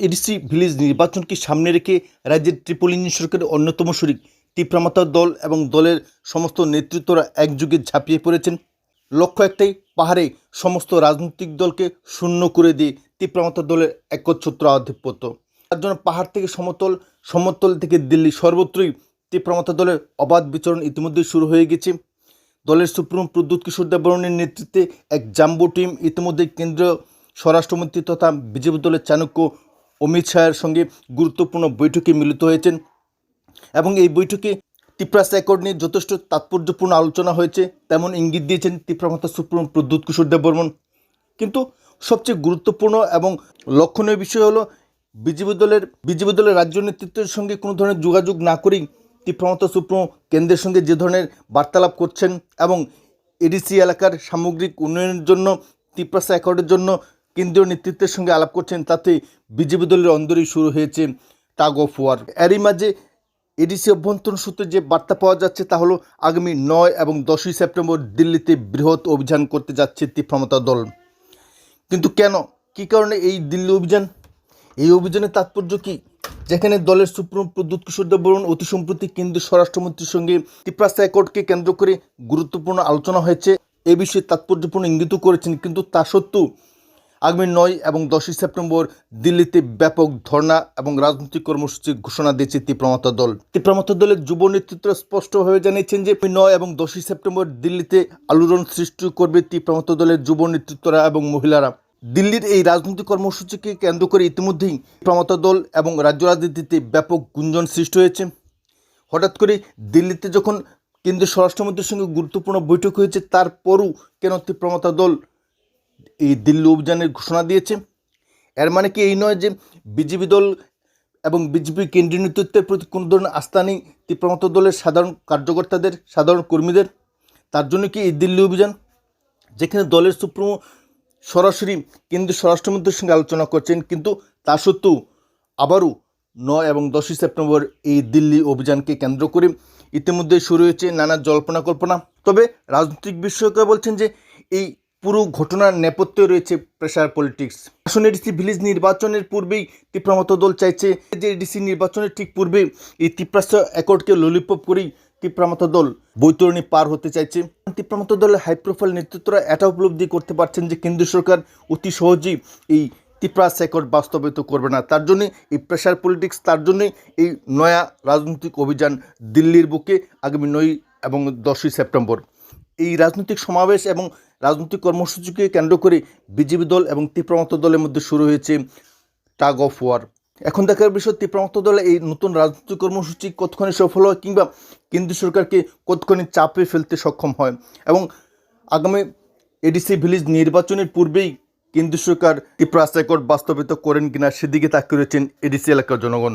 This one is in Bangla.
এডিসি ভিলেজ নির্বাচনকে সামনে রেখে রাজ্যের ট্রিপল ইঞ্জিন সরকারের অন্যতম শরিক তীব্রামাতার দল এবং দলের সমস্ত নেতৃত্বরা একযুগে ঝাঁপিয়ে পড়েছেন। লক্ষ্য একটাই, পাহাড়ে সমস্ত রাজনৈতিক দলকে শূন্য করে দিয়ে তীব্রামাতার দলের একচ্ছত্র আধিপত্য। তার জন্য পাহাড় থেকে সমতল সমতল থেকে দিল্লি সর্বত্রই তীব্রামাতা দলের অবাধ বিচরণ ইতিমধ্যেই শুরু হয়ে গেছে। দলের সুপ্রিম প্রদ্যুৎ কিশোর দেববর্মনের নেতৃত্বে এক জাম্বো টিম ইতিমধ্যে কেন্দ্রীয় স্বরাষ্ট্রমন্ত্রী তথা বিজেপি দলের চাণক্য অমিত শাহের সঙ্গে গুরুত্বপূর্ণ বৈঠকে মিলিত হয়েছেন এবং এই বৈঠকে ত্রিপুরা অ্যাকর্ড নিয়ে যথেষ্ট তাৎপর্যপূর্ণ আলোচনা হয়েছে। তেমন ইঙ্গিত দিয়েছেন ত্রিপুরামাতা সুপ্রিম প্রদ্যুৎ কিশোর দেববর্মন। কিন্তু সবচেয়ে গুরুত্বপূর্ণ এবং লক্ষণীয় বিষয় হলো বিজেপি দলের বিজেপি দলের রাজ্য নেতৃত্বের সঙ্গে কোনো ধরনের যোগাযোগ না করেই তীব্রমতা সুপ্রিমো কেন্দ্রের সঙ্গে যে ধরনের বার্তালাপ করছেন এবং এডিসি এলাকার সামগ্রিক উন্নয়নের জন্য ত্রিপ্রাসা অ্যাকর্ডের জন্য কেন্দ্রীয় নেতৃত্বের সঙ্গে আলাপ করছেন, তাতে বিজেপি দলের অন্দরেই শুরু হয়েছে টাগ অফ ওয়ার। এরই মাঝে এডিসি অভ্যন্তরীণ সূত্রে যে বার্তা পাওয়া যাচ্ছে তা হলো, আগামী নয় এবং দশই সেপ্টেম্বর দিল্লিতে বৃহৎ অভিযান করতে যাচ্ছে তীব্রমতা দল। কিন্তু কেন? কী কারণে এই দিল্লি অভিযান? এই অভিযানের তাৎপর্য কি? যেখানে দলের সুপ্রিম প্রদ্যুৎ কিশোর দেববর্মন অতি সম্প্রতি কেন্দ্রীয় স্বরাষ্ট্রমন্ত্রীর সঙ্গে ত্রিপ্রাস অ্যাকর্ডকে কেন্দ্র করে গুরুত্বপূর্ণ আলোচনা হয়েছে। এ বিষয়ে তাৎপর্যপূর্ণ ইঙ্গিত করেছেন, কিন্তু তা সত্ত্বেও আগামী নয় এবং দশই সেপ্টেম্বর দিল্লিতে ব্যাপক ধর্ণা এবং রাজনৈতিক কর্মসূচি ঘোষণা দিয়েছে তীব্রমাতা দল। তীব্রমাতা দলের যুব নেতৃত্ব স্পষ্টভাবে জানিয়েছেন যে নয় এবং দশই সেপ্টেম্বর দিল্লিতে আলোড়ন সৃষ্টি করবে তীব্রমাতা দলের যুব নেতৃত্বরা এবং মহিলারা। দিল্লির এই রাজনৈতিক কর্মসূচিকে কেন্দ্র করে ইতিমধ্যেই প্রমতা দল এবং রাজ্য রাজনীতিতে ব্যাপক গুঞ্জন সৃষ্টি হয়েছে। হঠাৎ করে দিল্লিতে যখন কেন্দ্রীয় স্বরাষ্ট্রমন্ত্রীর সঙ্গে গুরুত্বপূর্ণ বৈঠক হয়েছে, তারপরও কেন প্রমতা দল এই দিল্লি অভিযানের ঘোষণা দিয়েছে। এর মানে কি এই নয় যে বিজেপি দল এবং বিজেপি কেন্দ্রীয় নেতৃত্বের প্রতি কোনো ধরনের আস্থা নেই, তীব্রমত দলের সাধারণ কার্যকর্তাদের, সাধারণ কর্মীদের। তার জন্য কি এই দিল্লি অভিযান, যেখানে দলের সুপ্রিমো সরাসরি কেন্দ্রীয় স্বরাষ্ট্রমন্ত্রীর সঙ্গে আলোচনা করছেন, কিন্তু তা সত্ত্বেও আবারও নয় এবং দশই সেপ্টেম্বর এই দিল্লি অভিযানকে কেন্দ্র করে ইতিমধ্যে শুরু হয়েছে নানা জল্পনা কল্পনা। তবে রাজনৈতিক বিশেষজ্ঞরা বলছেন যে এই পুরো ঘটনার নেপথ্যে রয়েছে প্রেশার পলিটিক্স আসলে এডিসি ভিলেজ নির্বাচনের পূর্বেই তীব্রমত দল চাইছে যে এডিসি নির্বাচনের ঠিক পূর্বে এই তীব্রাস্ত অ্যাকর্ডকে ললিপপ করেই তীব্রামত দল বৈতরণী পার হতে চাইছে। তীব্রামত দলের হাই প্রোফাইল নেতৃত্বরা এটা উপলব্ধি করতে পারছেন যে কেন্দ্রীয় সরকার অতি সহজেই এই ত্রিপুরা অ্যাকর্ড বাস্তবায়িত করবে না। তার জন্যে এই প্রেশার পলিটিক্স তার জন্যে এই নয়া রাজনৈতিক অভিযান দিল্লির বুকে আগামী নয় এবং দশই সেপ্টেম্বর। এই রাজনৈতিক সমাবেশ এবং রাজনৈতিক কর্মসূচিকে কেন্দ্র করে বিজেপি দল এবং তীব্রমত দলের মধ্যে শুরু হয়েছে টাগ অফ ওয়ার। এখন দেখার বিষয়, তীব্রমত দলে এই নতুন রাজনৈতিক কর্মসূচি কতখানি সফল হয় কিংবা কেন্দ্রীয় সরকারকে কতখানি চাপে ফেলতে সক্ষম হয়? এবং আগামী এডিসি ভিলেজ নির্বাচনের পূর্বেই কেন্দ্রীয় সরকার ত্রিপুরা রেকর্ড বাস্তবিত করেন কিনা সেদিকে তাকিয়ে রয়েছেন এডিসি এলাকার জনগণ।